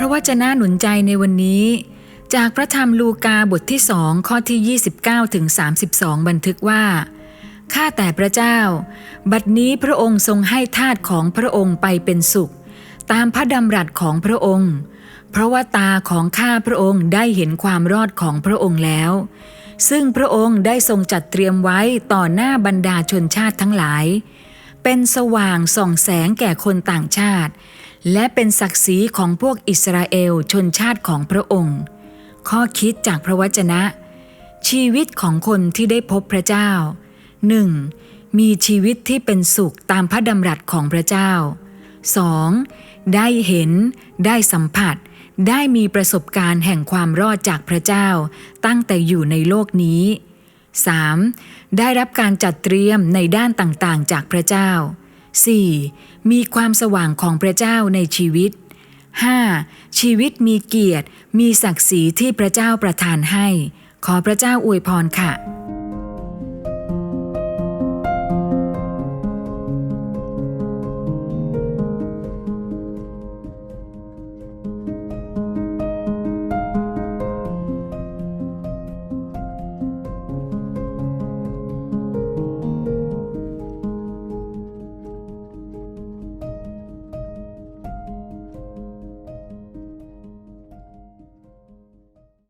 พระวจนะหนุนใจในวันนี้ จากพระธรรมลูกาบทที่สองข้อที่ 29ถึง32 บันทึกว่า ข้าแต่พระเจ้า บัดนี้พระองค์ทรงให้ทาสของพระองค์ไปเป็นสุข ตามพระดำรัสของพระองค์ เพราะว่าตาของข้าพระองค์ได้เห็นความรอดของพระองค์แล้ว ซึ่งพระองค์ได้ทรงจัดเตรียมไว้ต่อหน้าบรรดาชนชาติทั้งหลาย เป็นสว่างส่องแสงแก่คนต่างชาติ และเป็นศักดิ์ศรีของพวกอิสราเอลชนชาติของพระองค์ ข้อคิดจากพระวจนะ ชีวิตของคนที่ได้พบพระเจ้า 1. มีชีวิตที่เป็นสุขตามพระดำรัสของพระเจ้า 2. ได้เห็น ได้สัมผัส ได้มีประสบการณ์แห่งความรอดจากพระเจ้า ตั้งแต่อยู่ในโลกนี้ 3. ได้รับการจัดเตรียมในด้านต่างๆ จากพระเจ้า 4. มีความสว่างของพระเจ้าในชีวิต 5. ชีวิตมีเกียรติ มีศักดิ์ศรีที่พระเจ้าประทานให้ ขอพระเจ้าอวยพรค่ะ